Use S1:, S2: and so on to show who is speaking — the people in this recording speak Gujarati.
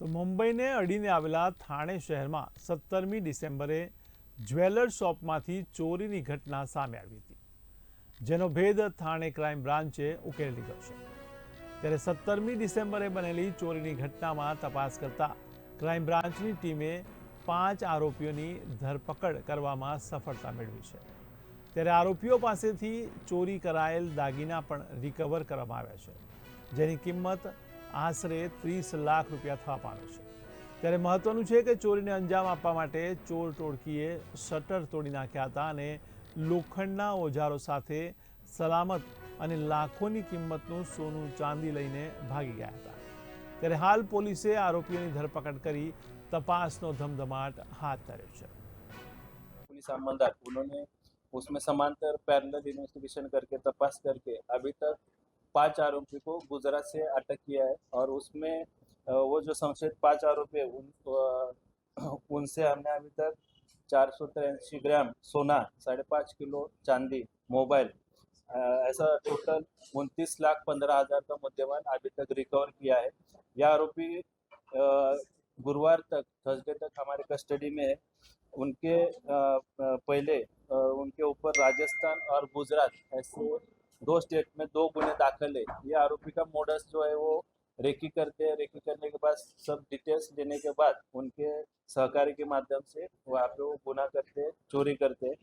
S1: તો મુંબઈને અડીને આવેલા થાણે શહેરમાં સત્તરમી ડિસેમ્બરે જ્વેલર શોપમાંથી ચોરીની ઘટના સામે આવી હતી, જેનો ભેદ થાણે ક્રાઇમ બ્રાન્ચે ઉકેલી લીધો છે. ત્યારે સત્તરમી ડિસેમ્બરે બનેલી ચોરીની ઘટનામાં તપાસ કરતા ક્રાઇમ બ્રાન્ચની ટીમે પાંચ આરોપીઓની ધરપકડ કરવામાં સફળતા મેળવી છે. ત્યારે આરોપીઓ પાસેથી ચોરી કરાયેલ દાગીના પણ રિકવર કરવામાં આવ્યા છે, જેની કિંમત આશરે ત્રીસ લાખ રૂપિયા થવા પામે છે ત્યારે મહત્વનું છે કે ચોરીને અંજામ આપવા માટે ચોર ટોળકીએ શટર તોડી નાખ્યા હતા અને લોખંડના ઓજારો સાથે સલામત અને લાખોની કિંમતનું સોનું ચાંદી લઈને ભાગી ગયા હતા ત્યારે હાલ પોલીસે આરોપીઓની ધરપકડ કરી તપાસનો ધમધમાટ હાથ ધર્યો છે
S2: पुलिस अमलदार उन्होंने उसमें समांतर पैरेलल इन्वेस्टिगेशन करके तपास करके अभी तक पाँच आरोपी को गुजरात से अटक किया है और उसमें वो जो संशयित पाँच आरोपी है, उन उनसे हमने अभी तक चार सौ तिरासी ग्राम सोना, साढ़े पाँच किलो चांदी, मोबाइल ऐसा टोटल उनतीस लाख पंद्रह हज़ार का मुद्देमाल अभी तक रिकवर किया है। यह आरोपी गुरुवार तक, थर्सडे तक हमारे कस्टडी में है। उनके पहले उनके ऊपर राजस्थान और गुजरात ऐसे दो स्टेट में दो गुने दाखिल है। ये आरोपी का मोडस जो है वो रेकी करते हैं। रेकी करने के बाद सब डिटेल्स लेने के बाद उनके सहकारी के माध्यम से वहाँ पे वो गुना करते हैं, चोरी करते हैं।